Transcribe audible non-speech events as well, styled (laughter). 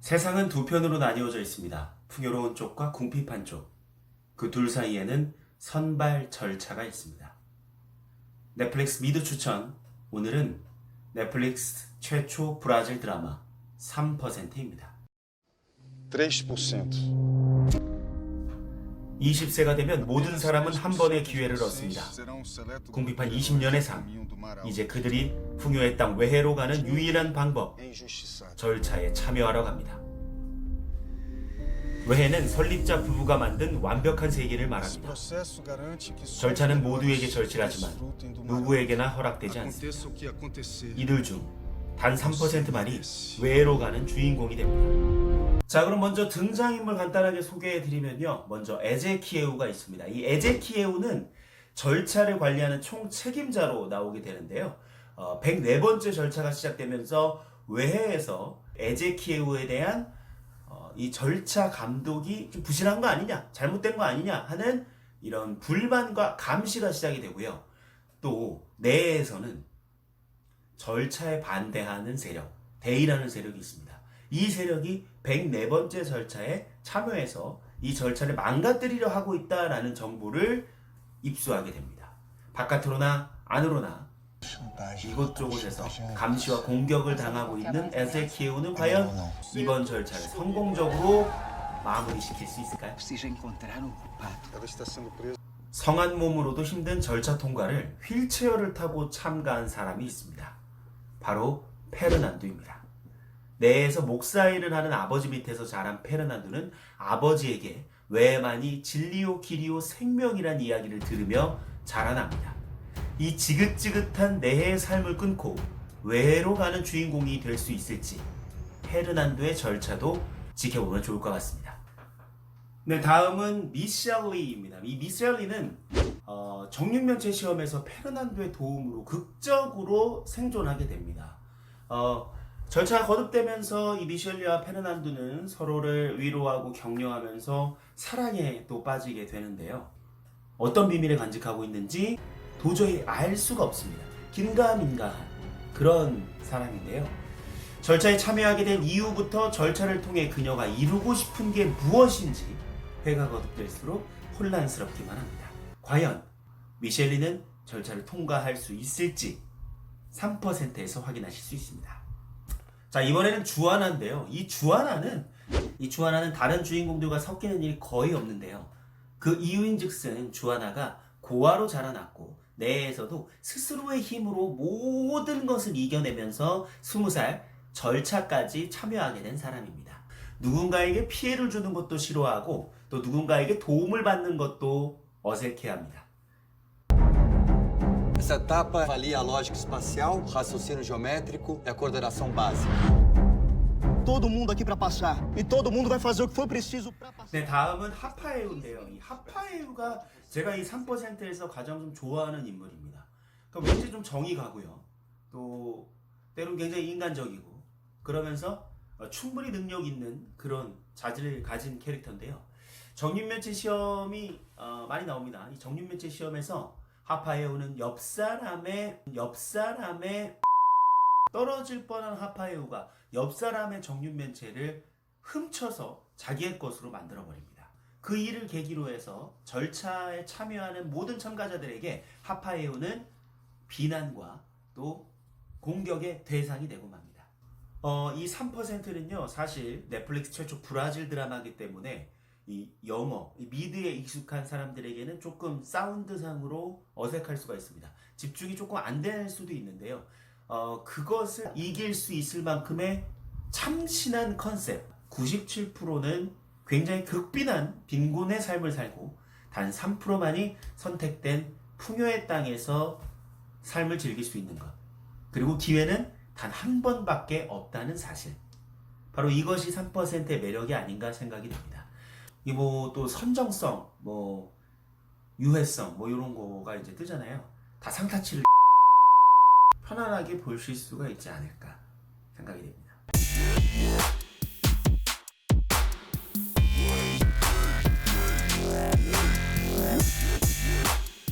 세상은 두 편으로 나뉘어져 있습니다. 풍요로운 쪽과 궁핍한 쪽. 그 둘 사이에는 선발 절차가 있습니다. 넷플릭스 미드 추천. 오늘은 넷플릭스 최초 브라질 드라마 3%입니다. 3%. 20세가 되면 모든 사람은 한 번의 기회를 얻습니다. 궁핍한 20년의 삶. 이제 그들이 풍요의 땅 외해로 가는 유일한 방법. 절차에 참여하러 갑니다. 외해는 설립자 부부가 만든 완벽한 세계를 말합니다. 절차는 모두에게 절실하지만 누구에게나 허락되지 않습니다. 이들 중 단 3%만이 외해로 가는 주인공이 됩니다. 자, 그럼 먼저 등장인물 간단하게 소개해 드리면요. 먼저 에제키에우가 있습니다. 이 에제키에우는 절차를 관리하는 총 책임자로 나오게 되는데요. 어, 104번째 절차가 시작되면서 외해에서 에제키에우에 대한 어, 이 절차 감독이 좀 부실한 거 아니냐, 잘못된 거 아니냐 하는 이런 불만과 감시가 시작이 되고요. 또 내에서는 절차에 반대하는 세력, 대의라는 세력이 있습니다. 이 세력이 104번째 절차에 참여해서 이 절차를 망가뜨리려 하고 있다라는 정보를 입수하게 됩니다. 바깥으로나 안으로나 이곳저곳에서 감시와 공격을 당하고 있는 에ze키에우는 과연 이번 절차를 성공적으로 마무리시킬 수 있을까요? 성한 몸으로도 힘든 절차 통과를 휠체어를 타고 참가한 사람이 있습니다. 바로 페르난두입니다. 내에서 목사 일을 하는 아버지 밑에서 자란 페르난두는 아버지에게 외만이 진리요 길이요 생명이란 이야기를 들으며 자라납니다. 이 지긋지긋한 내해의 삶을 끊고 외로 가는 주인공이 될 수 있을지 페르난두의 절차도 지켜보면 좋을 것 같습니다. 네, 다음은 미셸리입니다. 이 미셸리는 어, 정육면체 시험에서 페르난도의 도움으로 극적으로 생존하게 됩니다. 어, 절차가 거듭되면서 이 미셸리와 페르난도는 서로를 위로하고 격려하면서 사랑에 또 빠지게 되는데요. 어떤 비밀을 간직하고 있는지 도저히 알 수가 없습니다. 긴가민가한 그런 사람인데요. 절차에 참여하게 된 이후부터 절차를 통해 그녀가 이루고 싶은 게 무엇인지 회가 거듭될수록 혼란스럽기만 합니다. 과연 미셸리는 절차를 통과할 수 있을지 3%에서 확인하실 수 있습니다. 자 이번에는 주하나인데요. 이 주하나는 이 주하나는 다른 주인공들과 섞이는 일이 거의 없는데요. 그 이유인즉슨 주하나가 고아로 자라났고 내에서도 스스로의 힘으로 모든 것을 이겨내면서 20살 절차까지 참여하게 된 사람입니다. 누군가에게 피해를 주는 것도 싫어하고 또 누군가에게 도움을 받는 것도 어색해합니다. Essa etapa avalia a lógica espacial, raciocínio geométrico e a coordenação básica. todo mundo aqui para passar. E todo mundo vai fazer o que for preciso para passar. 네, 다음은 하파에우인데요. 이 하파에우가 제가 이 3%에서 가장 좀 좋아하는 인물입니다. 그러니까 왠지 좀 정이 가고요. 또 때론 굉장히 인간적이고 그러면서 어, 충분히 능력 있는 그런 자질을 가진 캐릭터인데요. 정육면체 시험이 어, 많이 나옵니다. 이 정육면체 시험에서 하파에우는 옆 사람의 옆 사람의 떨어질 뻔한 하파에우가 옆 사람의 정육면체를 훔쳐서 자기의 것으로 만들어 버립니다. 그 일을 계기로 해서 절차에 참여하는 모든 참가자들에게 하파에우는 비난과 또 공격의 대상이 되고 맙니다. 어, 이 3%는요, 사실 넷플릭스 최초 브라질 드라마이기 때문에 이 영어, 이 미드에 익숙한 사람들에게는 조금 사운드상으로 어색할 수가 있습니다. 집중이 조금 안 될 수도 있는데요. 어, 그것을 이길 수 있을 만큼의 참신한 컨셉. 97%는 굉장히 극빈한 빈곤의 삶을 살고 단 3%만이 선택된 풍요의 땅에서 삶을 즐길 수 있는 것. 그리고 기회는 단 한 번밖에 없다는 사실. 바로 이것이 3%의 매력이 아닌가 생각이 듭니다. 이 뭐 또 선정성, 뭐 유해성, 뭐 이런 거가 이제 뜨잖아요. 다 상타치를 (laughs) 편안하게 보실 수가 있지 않을까 생각이 됩니다.